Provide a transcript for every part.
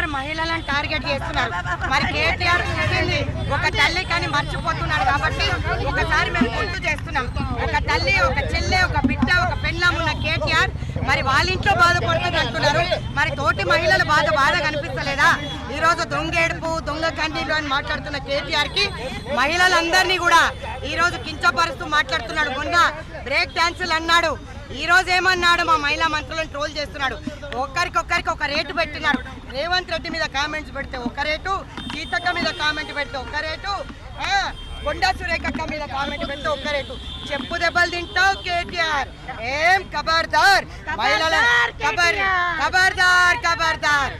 కేటీఆర్ మహిళలను టార్గెట్ చేస్తున్నారు. మరి కేటీఆర్ చెప్పింది ఒక తల్లి కానీ మర్చిపోతున్నాడు కాబట్టి ఒకసారి మేము గుర్తు చేస్తున్నాం. ఒక తల్లి ఒక చెల్లె ఒక బిడ్డ ఒక పెళ్ళం ఉన్న కేటీఆర్ మరి వాళ్ళ ఇంట్లో బాధపడుతుంది అంటున్నారు మరి తోటి మహిళల బాధ బాధ కనిపిస్తలేదా? ఈ రోజు దొంగ ఏడుపు అని మాట్లాడుతున్న కేటీఆర్కి మహిళలందరినీ కూడా ఈ రోజు కించపరుస్తూ మాట్లాడుతున్నాడు. మొన్న బ్రేక్ డాన్సులు అన్నాడు. ఈ రోజు ఏమన్నాడు మా మహిళా మంత్రులను ట్రోల్ చేస్తున్నాడు? ఒక్కరికొక్కరికి ఒక రేటు పెట్టినాడు రేవంత్ రెడ్డి మీద కామెంట్స్ పెడితే ఒక రేటు సీతక్క మీద కామెంట్ పెడితే ఒక రేటు కొండా సురేఖక్క మీద కామెంట్ పెడితే ఒక రేటు. చెప్పు దెబ్బలు తింటావు కేటీఆర్. ఏం ఖబర్దార్ మహిళల ఖబర్ ఖబర్దార్ ఖబర్దార్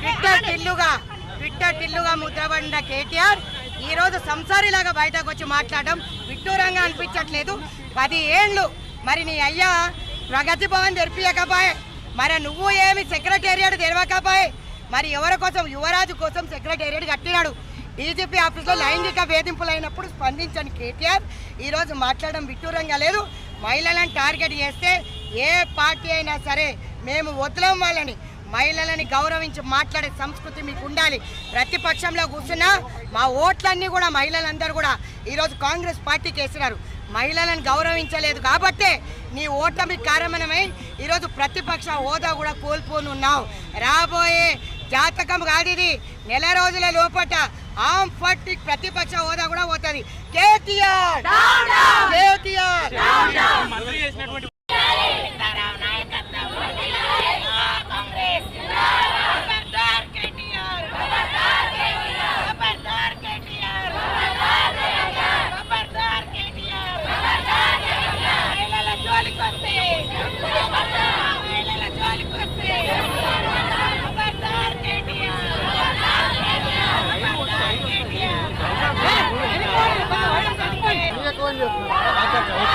ట్విట్టర్ టిల్లుగా ట్విట్టర్ టిల్లుగా ముద్రపడిన కేటీఆర్ ఈ రోజు సంసారిలాగా బయటకు వచ్చి మాట్లాడడం నిట్టూరంగా అనిపించట్లేదు. పది ఏండ్లు. మరి నీ అయ్యా ప్రగతి భవన్ తెరిపియకపోయే. మరి నువ్వు ఏమి సెక్రటేరియట్ తెరవకపోయే మరి ఎవరి కోసం? యువరాజు కోసం సెక్రటేరియట్ కట్టినాడు. డీజీపీ ఆఫీస్లో లైంగిక వేధింపులు అయినప్పుడు స్పందించని కేటీఆర్ ఈరోజు మాట్లాడడం విట్టూరంగా లేదు. మహిళలను టార్గెట్ చేస్తే ఏ పార్టీ అయినా సరే మేము వదలం వాళ్ళని. మహిళలని గౌరవించి మాట్లాడే సంస్కృతి మీకు ఉండాలి. ప్రతిపక్షంలో కూర్చున్నా మా ఓట్లన్నీ కూడా మహిళలందరూ కూడా ఈరోజు కాంగ్రెస్ పార్టీకి వేసినారు. మహిళలను గౌరవించలేదు కాబట్టే నీ ఓటమి కారణమై ఈరోజు ప్రతిపక్ష హోదా కూడా కోల్పోను ఉన్నావు రాబోయే జాతకం కాదు ఇది. నెల రోజుల లోపట ఆమ్ పార్టీ ప్రతిపక్ష హోదా కూడా పోతుంది. కేటీఆర్! Wow.